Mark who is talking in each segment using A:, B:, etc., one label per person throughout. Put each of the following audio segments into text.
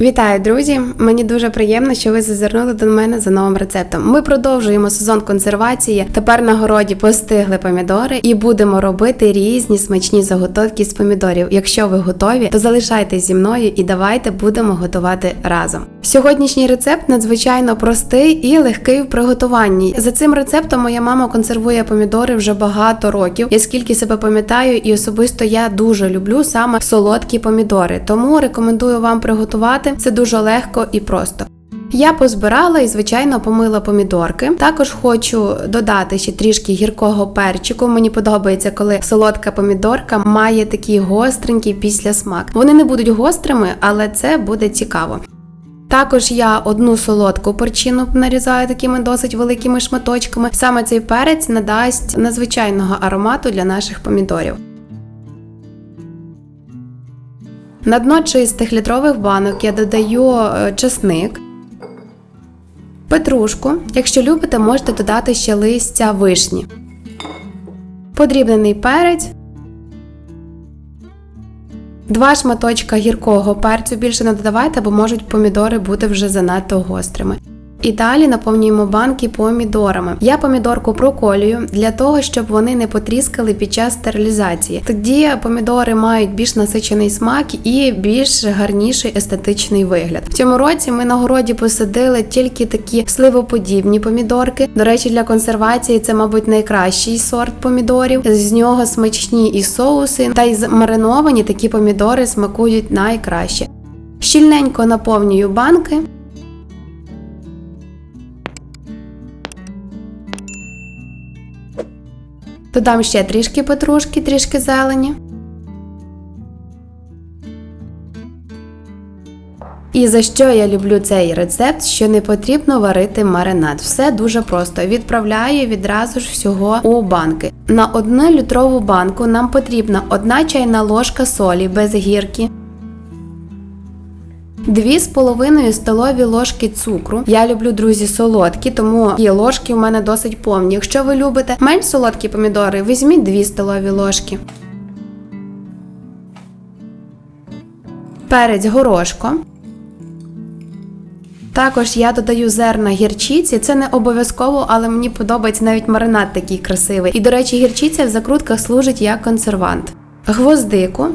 A: Вітаю, друзі! Мені дуже приємно, що ви зазирнули до мене за новим рецептом. Ми продовжуємо сезон консервації. Тепер на городі постигли помідори і будемо робити різні смачні заготовки з помідорів. Якщо ви готові, то залишайтесь зі мною і давайте будемо готувати разом. Сьогоднішній рецепт надзвичайно простий і легкий в приготуванні. За цим рецептом моя мама консервує помідори вже багато років. Я скільки себе пам'ятаю, і особисто я дуже люблю саме солодкі помідори. Тому рекомендую вам приготувати. Це дуже легко і просто. Я позбирала і, звичайно, помила помідорки. Також хочу додати ще трішки гіркого перчику. Мені подобається, коли солодка помідорка має такий гостренький післясмак. Вони не будуть гострими, але це буде цікаво. Також я одну солодку перчину нарізаю такими досить великими шматочками. Саме цей перець надасть надзвичайного аромату для наших помідорів. На дно чистих літрових банок я додаю е, чесник, петрушку. Якщо любите, можете додати ще листя вишні, подрібнений перець, два шматочка гіркого перцю більше не додавайте, бо можуть помідори бути вже занадто гострими. І далі наповнюємо банки помідорами. Я помідорку проколюю для того, щоб вони не потріскали під час стерилізації. Тоді помідори мають більш насичений смак і більш гарніший естетичний вигляд. В цьому році ми на городі посадили тільки такі сливоподібні помідорки. До речі, для консервації це, мабуть, найкращий сорт помідорів. З нього смачні і соуси, та й мариновані такі помідори смакують найкраще. Щільненько наповнюю банки. Додам ще трішки петрушки, трішки зелені. І за що я люблю цей рецепт, що не потрібно варити маринад. Все дуже просто. Відправляю відразу ж всього у банки. На одну літрову банку нам потрібна одна чайна ложка солі без гірки. Дві з половиною столові ложки цукру. Я люблю, друзі, солодкі, тому і ложки у мене досить повні. Якщо ви любите менш солодкі помідори, візьміть 2 столові ложки. Перець горошко. Також я додаю зерна гірчиці. Це не обов'язково, але мені подобається навіть маринад такий красивий. І, до речі, гірчиця в закрутках служить як консервант. Гвоздику.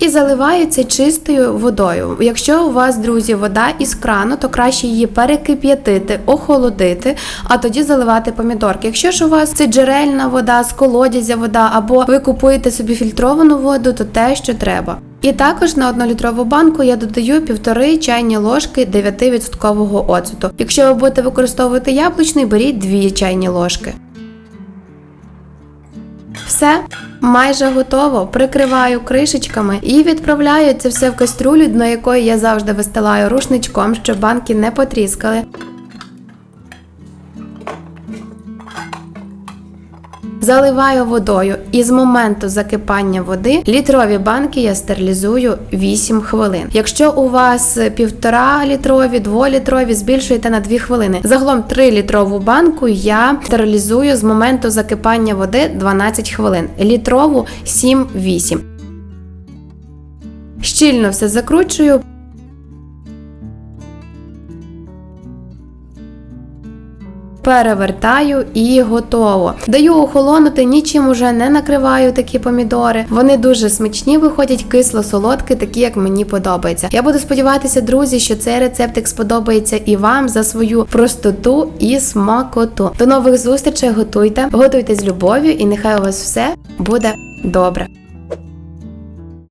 A: І заливаються чистою водою. Якщо у вас, друзі, вода із крану, то краще її перекип'ятити, охолодити, а тоді заливати помідорки. Якщо ж у вас це джерельна вода, з колодязя вода, або ви купуєте собі фільтровану воду, то те, що треба. І також на 1-літрову банку я додаю півтори чайні ложки 9% оцету. Якщо ви будете використовувати яблучний, беріть 2 чайні ложки. Все майже готово. Прикриваю кришечками і відправляю це все в каструлю, дно якої я завжди вистилаю рушничком, щоб банки не потріскали. Заливаю водою і з моменту закипання води літрові банки я стерилізую 8 хвилин. Якщо у вас півтора літрові, дволітрові, збільшуєте на 2 хвилини. Загалом 3 літрову банку я стерилізую з моменту закипання води 12 хвилин. Літрову 7-8. Щільно все закручую. Перевертаю і готово. Даю охолонути, нічим уже не накриваю такі помідори. Вони дуже смачні, виходять кисло-солодкі, такі як мені подобається. Я буду сподіватися, друзі, що цей рецептик сподобається і вам за свою простоту і смакоту. До нових зустрічей готуйте, готуйте з любов'ю, і нехай у вас все буде добре.